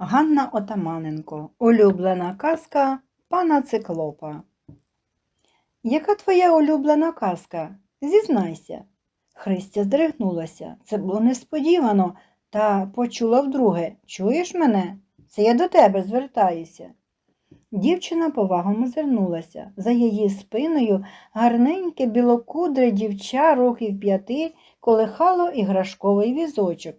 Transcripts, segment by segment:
Ганна Отаманенко. Улюблена казка пана Циклопа. Яка твоя улюблена казка? Зізнайся. Христя здригнулася. Це було несподівано, та почула вдруге. Чуєш мене? Це я до тебе звертаюся. Дівчина повагом озирнулася. За її спиною гарненьке білокудре дівча років п'яти колихало іграшковий візочок.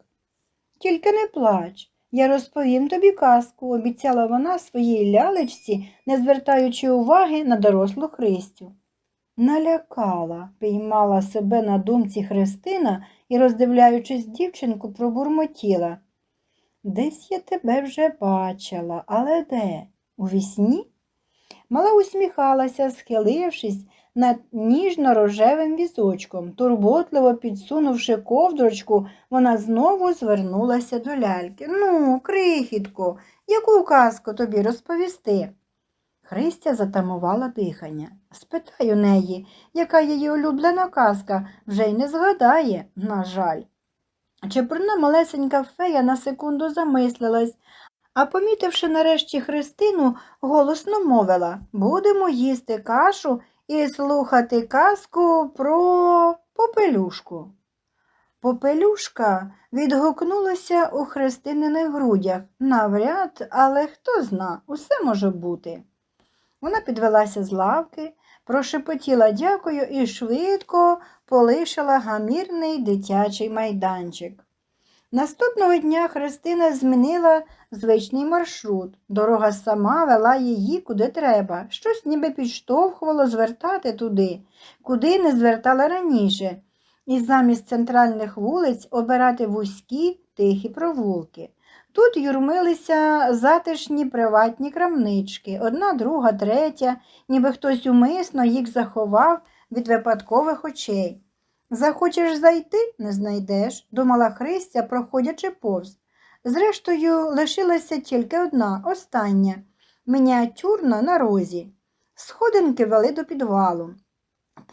Тільки не плач. Я розповім тобі казку, обіцяла вона своїй лялечці, не звертаючи уваги на дорослу Христю. Налякала, піймала себе на думці Христина і, роздивляючись дівчинку, пробурмотіла. Десь я тебе вже бачила, але де? У вісні? Мала усміхалася, схилившись над ніжно-рожевим візочком. Турботливо підсунувши ковдрочку, вона знову звернулася до ляльки. Ну, крихітко, яку казку тобі розповісти? Христя затамувала дихання. Спитай у неї, яка її улюблена казка, вже й не згадає, на жаль. Чепурна малесенька фея на секунду замислилась, а помітивши нарешті Христину, голосно мовила Будемо їсти кашу і слухати казку про попелюшку. Попелюшка відгукнулася у Христининих грудях. Навряд, але хто зна, усе може бути. Вона підвелася з лавки, прошепотіла дякую і швидко полишила гамірний дитячий майданчик. Наступного дня Христина змінила звичний маршрут. Дорога сама вела її куди треба, щось ніби підштовхувало звертати туди, куди не звертала раніше, і замість центральних вулиць обирати вузькі тихі провулки. Тут юрмилися затишні приватні крамнички, одна, друга, третя, ніби хтось умисно їх заховав від випадкових очей. Захочеш зайти, не знайдеш, думала Христя, проходячи повз. Зрештою, лишилася тільки одна, остання, мініатюрна на розі. Сходинки вели до підвалу.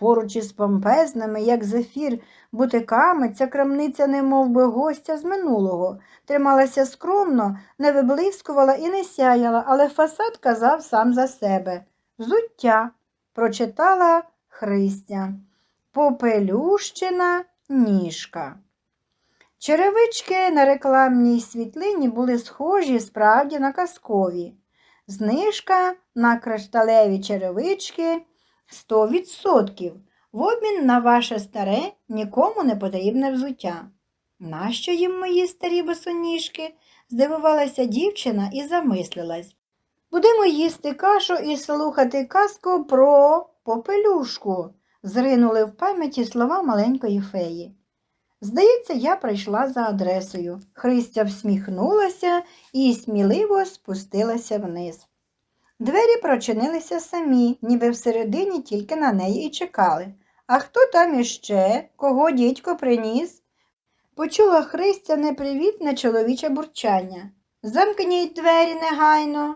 Поруч із помпезними, як зефір, бутиками, ця крамниця, немов би гостя з минулого, трималася скромно, не виблискувала і не сяяла, але фасад казав сам за себе. Взуття, прочитала Христя. Попелющина ніжка. Черевички на рекламній світлині були схожі справді на казкові. Знижка на кришталеві черевички 100%. В обмін на ваше старе нікому не потрібне взуття. Нащо їм мої старі босоніжки? здивувалася дівчина і замислилась. Будемо їсти кашу і слухати казку про попелюшку, зринули в пам'яті слова маленької феї. Здається, я прийшла за адресою. Христя всміхнулася і сміливо спустилася вниз. Двері прочинилися самі, ніби всередині тільки на неї і чекали. А хто там іще? Кого дідько приніс? Почула Христя непривітне чоловіче бурчання. Замкніть двері негайно.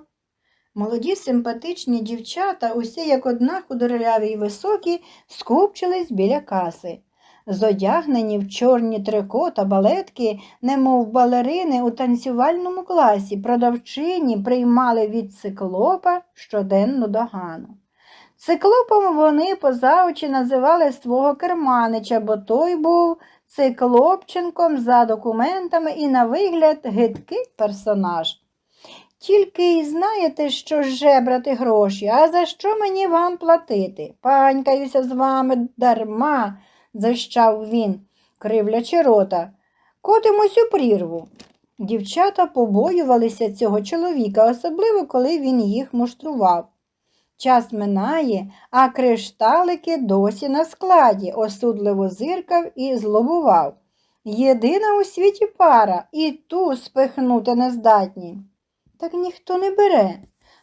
Молоді симпатичні дівчата, усі як одна худорляві й високі, скупчились біля каси. Зодягнені в чорні трико та балетки, немов балерини у танцювальному класі, продавчині приймали від циклопа щоденну догану. Циклопом вони поза очі називали свого керманича, бо той був циклопченком за документами і на вигляд гидкий персонаж. Тільки й знаєте, що жебрати гроші, а за що мені вам платити? Панькаюся з вами дарма, защав він, кривлячи рота. Котимось у прірву. Дівчата побоювалися цього чоловіка, особливо коли він їх муштрував. Час минає, а кришталики досі на складі, осудливо зиркав і злобував. Єдина у світі пара, і ту спихнути не здатні. Так ніхто не бере.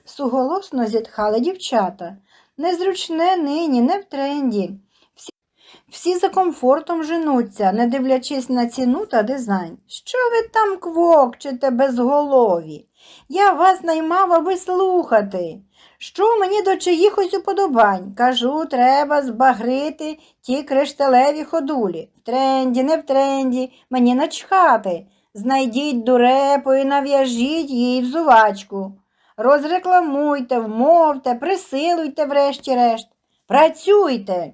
Суголосно зітхали дівчата. Незручне нині, не в тренді. Всі, всі за комфортом женуться, не дивлячись на ціну та дизайн. Що ви там квокчете безголові? Я вас наймав, аби слухати. Що мені до чиїхось уподобань? Кажу, треба збагрити ті кришталеві ходулі. В тренді, не в тренді, мені начхати. Знайдіть дурепу і нав'яжіть їй взувачку. Розрекламуйте, вмовте, присилуйте, врешті-решт. Працюйте.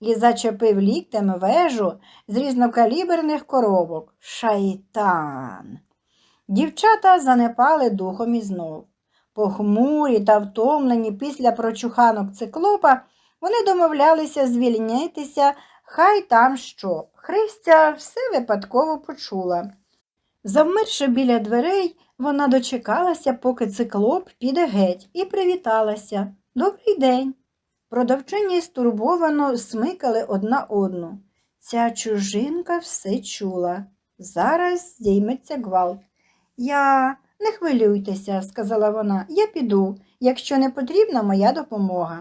І зачепив ліктем вежу з різнокаліберних коробок. Шайтан. Дівчата занепали духом і знов. Похмурі та втомлені після прочуханок циклопа, вони домовлялися звільнитися, хай там що. Христя все випадково почула. Завмерши біля дверей, вона дочекалася, поки циклоп піде геть, і привіталася. Добрий день. Продавчині стурбовано смикали одна одну. Ця чужинка все чула. Зараз здійметься гвалт. Я не хвилюйтеся, сказала вона, я піду, якщо не потрібна моя допомога.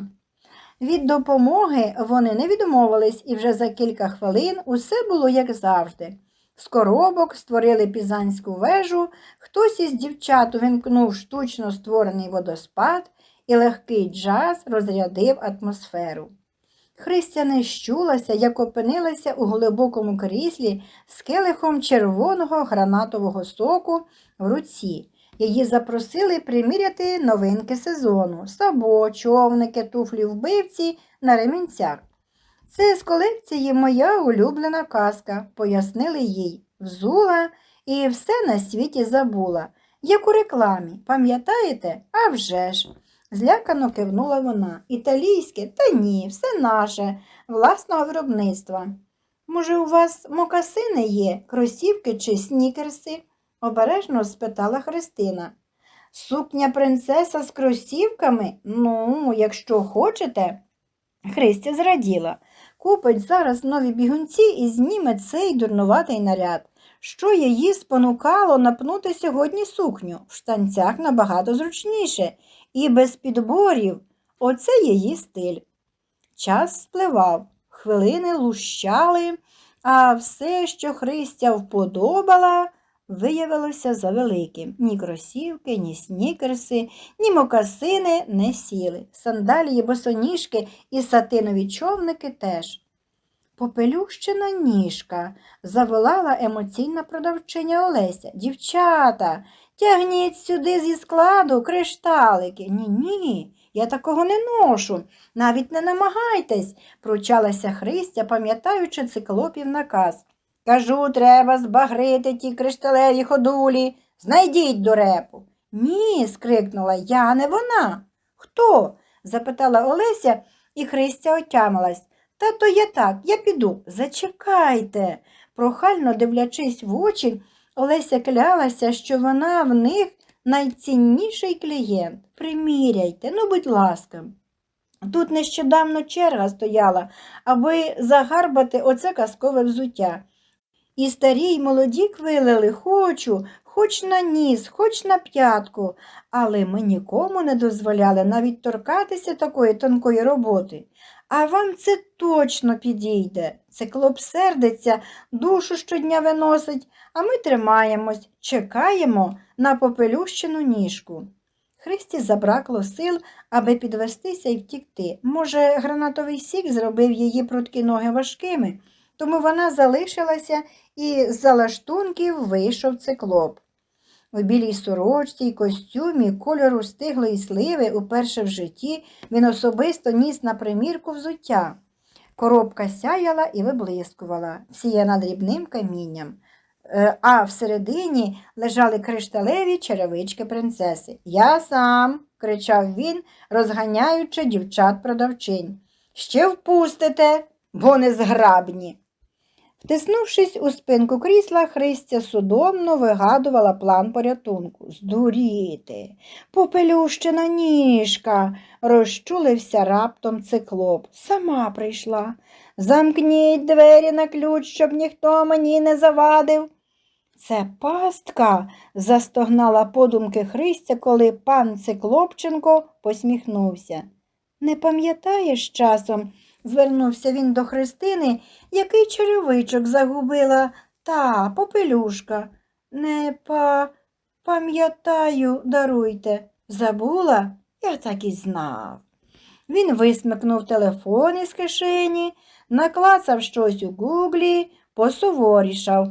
Від допомоги вони не відмовились, і вже за кілька хвилин усе було як завжди. З коробок створили пізанську вежу, хтось із дівчат увімкнув штучно створений водоспад, і легкий джаз розрядив атмосферу. Христя не щулася, як опинилася у глибокому кріслі з келихом червоного гранатового соку в руці. Її запросили приміряти новинки сезону сабо, човники, туфлі вбивці на ремінцях. Це з колекції моя улюблена казка, пояснили їй. Взула і все на світі забула. Як у рекламі, пам'ятаєте? А вже ж. Злякано кивнула вона. Італійське? Та ні, все наше, власного виробництва. Може, у вас мокасини є, кросівки чи снікерси? обережно спитала Христина. Сукня принцеса з кросівками? Ну, якщо хочете. Христя зраділа. Купить зараз нові бігунці і зніме цей дурнуватий наряд. Що її спонукало напнути сьогодні сукню? В штанцях набагато зручніше і без підборів. Оце її стиль. Час спливав, хвилини лущали, а все, що Христя вподобала, виявилося завеликим. Ні кросівки, ні снікерси, ні мокасини не сіли. Сандалії, босоніжки і сатинові човники теж. Попелющена ніжка, заволала емоційна продавчиня Олеся. Дівчата, тягніть сюди зі складу кришталики. Ні, ні, я такого не ношу. Навіть не намагайтесь, пручалася Христя, пам'ятаючи циклопів наказ. Кажу, треба збагрити ті кришталеві ходулі. Знайдіть дурепу. Ні, скрикнула я, не вона. Хто? запитала Олеся, і Христя отямилась. Та то я так, я піду. Зачекайте. Прохально дивлячись в очі, Олеся клялася, що вона в них найцінніший клієнт. Приміряйте, ну, будь ласка. Тут нещодавно черга стояла, аби загарбати оце казкове взуття. І старі й молоді квилили хочу, хоч на ніс, хоч на п'ятку, але ми нікому не дозволяли навіть торкатися такої тонкої роботи. А вам це точно підійде. Циклоп сердиться, душу щодня виносить, а ми тримаємось, чекаємо на попелющену ніжку. Христі забракло сил, аби підвестися і втікти. Може, гранатовий сік зробив її пруткі ноги важкими, тому вона залишилася і з залаштунків вийшов циклоп. У білій сорочці й костюмі кольору стиглої сливи уперше в житті він особисто ніс на примірку взуття. Коробка сяяла і виблискувала, сіяна дрібним камінням. Е, А всередині лежали кришталеві черевички принцеси. Я сам, кричав він, розганяючи дівчат продавчинь. Ще впустите, бо не зграбні. Втиснувшись у спинку крісла, Христя судомно вигадувала план порятунку. Здуріти, попелющена ніжка, розчулився раптом циклоп. Сама прийшла. Замкніть двері на ключ, щоб ніхто мені не завадив. Це пастка, застогнала подумки Христя, коли пан Циклопченко посміхнувся. Не пам'ятаєш часом? Звернувся він до Христини, який черевичок загубила та попелюшка. Не па пам'ятаю, даруйте. Забула? Я так і знав. Він висмикнув телефон із кишені, наклацав щось у гуглі, посуворішав.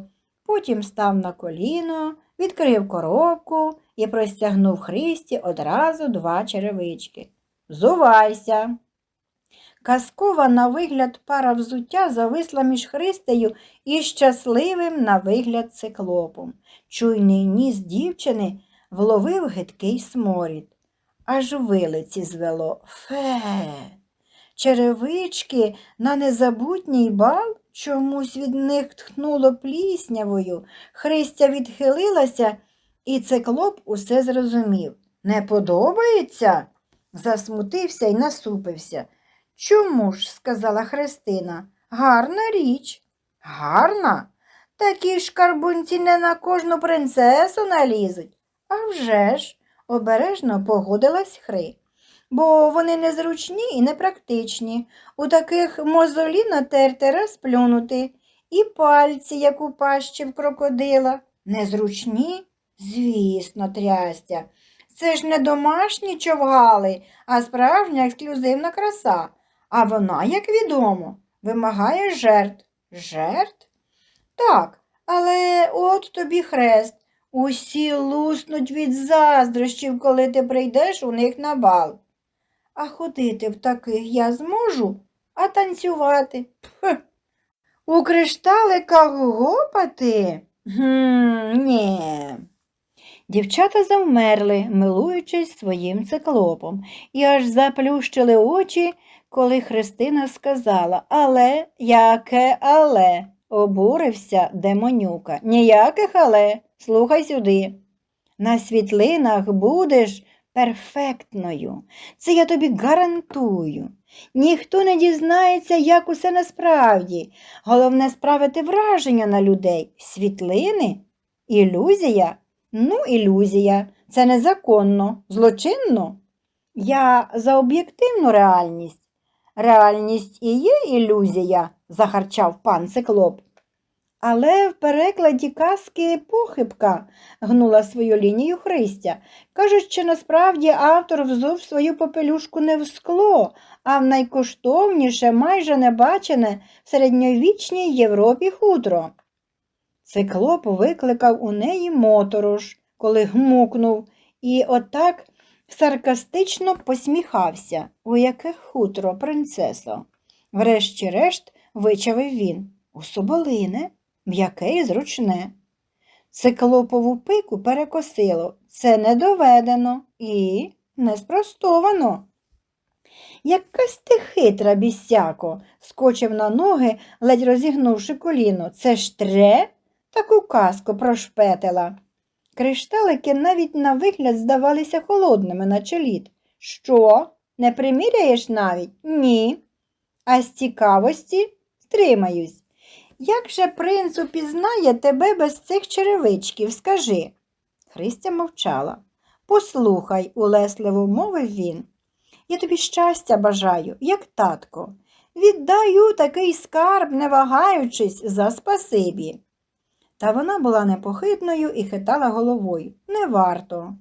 Потім став на коліно, відкрив коробку і простягнув Христі одразу два черевички. Зувайся. Казкова на вигляд пара взуття зависла між Христею і щасливим на вигляд циклопом. Чуйний ніс дівчини вловив гидкий сморід. Аж вилиці звело. Фе. Черевички на незабутній бал чомусь від них тхнуло пліснявою. Христя відхилилася, і циклоп усе зрозумів. Не подобається? Засмутився і насупився. Чому ж? сказала Христина. Гарна річ. Гарна? Такі ж карбунці не на кожну принцесу налізуть. «А вже ж!» – обережно погодилась Хри. Бо вони незручні і непрактичні. У таких мозолі натерти раз плюнути, і пальці, як у пащі в крокодила. Незручні? Звісно, трястя. Це ж не домашні човгали, а справжня ексклюзивна краса. А вона, як відомо, вимагає жертв. Жертв? Так, але от тобі хрест. Усі луснуть від заздрощів, коли ти прийдеш у них на бал. А ходити в таких я зможу, а танцювати. Пх. У кришталиках гопати? Гм, ні. Дівчата завмерли, милуючись своїм циклопом, і аж заплющили очі, коли Христина сказала Але, яке але? обурився демонюка. Ніяких але, слухай сюди. На світлинах будеш перфектною. Це я тобі гарантую. Ніхто не дізнається, як усе насправді. Головне справити враження на людей. Світлини? Ілюзія? Ну, ілюзія. Це незаконно, злочинно. Я за об'єктивну реальність. Реальність і є ілюзія, захарчав пан циклоп. Але в перекладі казки похибка, гнула свою лінію Христя. Кажуть, що насправді автор взув свою попелюшку не в скло, а в найкоштовніше, майже небачене в середньовічній Європі хутро. Циклоп викликав у неї моторож, коли гмукнув, і отак саркастично посміхався. У яке хутро, принцесо? Врешті-решт вичавив він. У соболине, м'яке і зручне. Циклопову пику перекосило. Це не доведено і не спростовано. Якась ти хитра, бісяко, скочив на ноги, ледь розігнувши коліно. Це ж тре? Таку казку прошпетила. Кришталики навіть на вигляд здавалися холодними, наче лід. Що? Не приміряєш навіть? Ні. А з цікавості стримаюсь. Як же принц упізнає тебе без цих черевичків, скажи? Христя мовчала. Послухай, улесливо мовив він. Я тобі щастя бажаю, як татко. Віддаю такий скарб, не вагаючись, за спасибі. Та вона була непохитною і хитала головою. Не варто.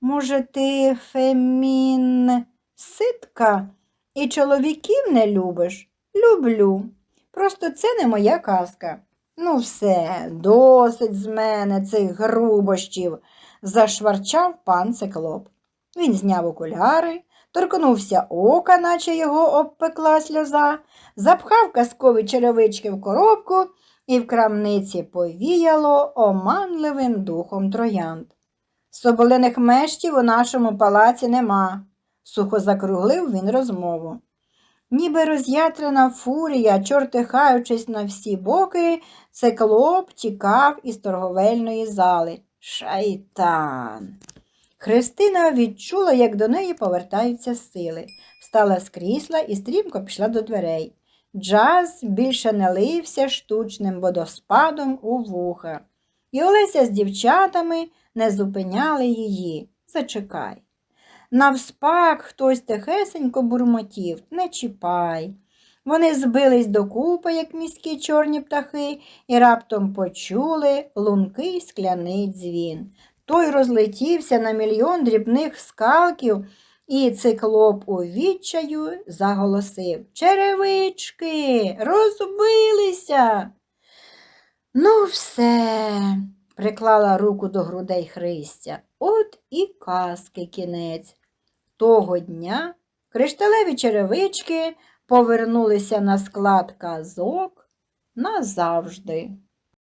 Може, ти фемін ситка і чоловіків не любиш? Люблю. Просто це не моя казка. Ну, все, досить з мене цих грубощів, зашварчав пан циклоп. Він зняв окуляри, торкнувся ока, наче його обпекла сльоза, запхав казкові черевички в коробку і в крамниці повіяло оманливим духом троянд. Соболиних мештів у нашому палаці нема, сухо закруглив він розмову. Ніби роз'ятрена фурія, чортихаючись на всі боки, циклоп тікав із торговельної зали. Шайтан. Христина відчула, як до неї повертаються сили, встала з крісла і стрімко пішла до дверей. Джаз більше не лився штучним водоспадом у вуха. І Олеся з дівчатами не зупиняли її. Зачекай. Навспак хтось тихесенько бурмотів, не чіпай. Вони збились докупи, як міські чорні птахи, і раптом почули лункий скляний дзвін. Той розлетівся на мільйон дрібних скалків, і циклоп у відчаю заголосив Черевички, розбилися. Ну, все, приклала руку до грудей Христя. От і казки кінець. Того дня кришталеві черевички повернулися на склад казок назавжди.